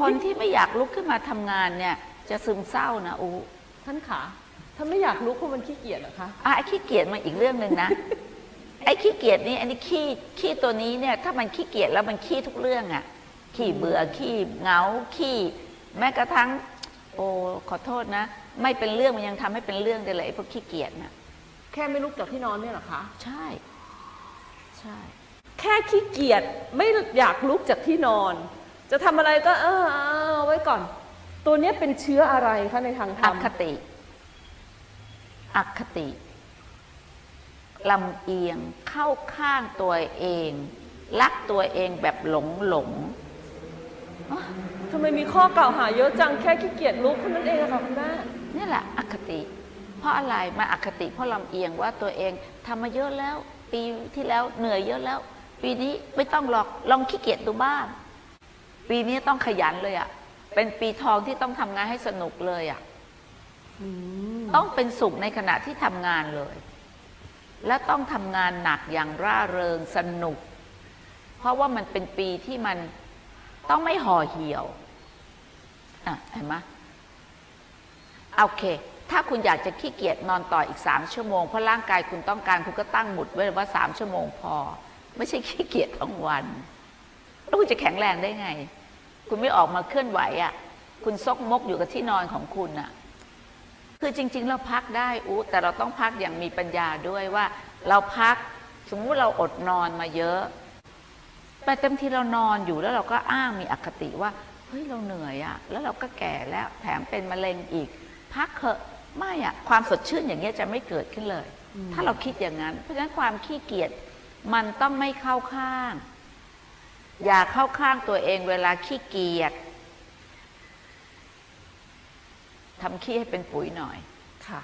คนที่ไม่อยากลุกขึ้นมาทำงานเนี่ย จะซึมเศร้านะอูท่านขาถ้าไม่อยากลุกเพราะมันขี้เกียจเหรอคะอะไอ้ขี้เกียจมาอีกเรื่องหนึ่งนะไอ้ขี้เกียจนี่อันนี้ขี้ขี้ตัวนี้เนี่ย ถ้ามันขี้เกียจแล้วมันขี้ทุกเรื่องอะขี้เบื่อขี้เหงาขี้แม้กระทั่งโอ้ขอโทษนะ ไม่เป็นเรื่องมันยังทำให้เป็นเรื่องได้เลยไอ้พวกขี้เกียจน่ะแค่ไม่ลุกจากที่นอนเนี่ยเหรอคะใช่ ใช่ แค่ขี้เกียจไม่อยากลุกจากที่นอน จะทำอะไรก็เออเอาไว้ก่อน ตัวเนี้ยเป็นเชื้ออะไรคะในทางธรอรมคติอคติลำเอียงเข้าข้างตัวเอง รักตัวเองแบบหลงหลงทำไมมีข้อกล่าวหาเยอะจังแค่ขี้เกียจลุกเท่านั้นเองอะค่ะคุณแม่นี่แหละอคติ เพราะอะไรมาอคติเพราะลำเอียงว่าตัวเองทำมาเยอะแล้ว ปีที่แล้วเหนื่อยเยอะแล้ว ปีนี้ไม่ต้องหรอกลองขี้เกียจดูบ้าง ปีนี้ต้องขยันเลยอะ่ะ เป็นปีทองที่ต้องทำงานให้สนุกเลยอะ่ะต้องเป็นสุขในขณะที่ทำงานเลย และต้องทำงานหนักอย่างร่าเริงสนุก เพราะว่ามันเป็นปีที่มันต้องไม่ห่อเหี่ยวอะเห็นไหมโอเค ถ้าคุณอยากจะขี้เกียจนอนต่ออีกสามชั่วโมง เพราะร่างกายคุณต้องการคุณก็ตั้งหมุดไว้เลยว่าสามชั่วโมงพอ ไม่ใช่ขี้เกียจทั้งวัน แล้วคุณจะแข็งแรงได้ไง คุณไม่ออกมาเคลื่อนไหวอะ่ะ คุณซกมกอยู่กับที่นอนของคุณอะ่ะ คือจริง ๆ เราพักได้อู้แต่เราต้องพักอย่างมีปัญญาด้วยว่า เราพักสมมุติเราอดนอนมาเยอะแต่เต็มทีเรานอนอยู่แล้วเราก็อ้างมีอคติว่าเฮ้ยเราเหนื่อยอะแล้วเราก็แก่แล้วแถมเป็นมะเร็งอีก พักเถอะไม่อะความสดชื่นอย่างเงี้ยจะไม่เกิดขึ้นเลย ถ้าเราคิดอย่างนั้น เพราะฉะนั้นความขี้เกียจมันต้องไม่เข้าข้าง อย่าเข้าข้างตัวเองเวลาขี้เกียจทำขี้ให้เป็นปุ๋ยหน่อยค่ะ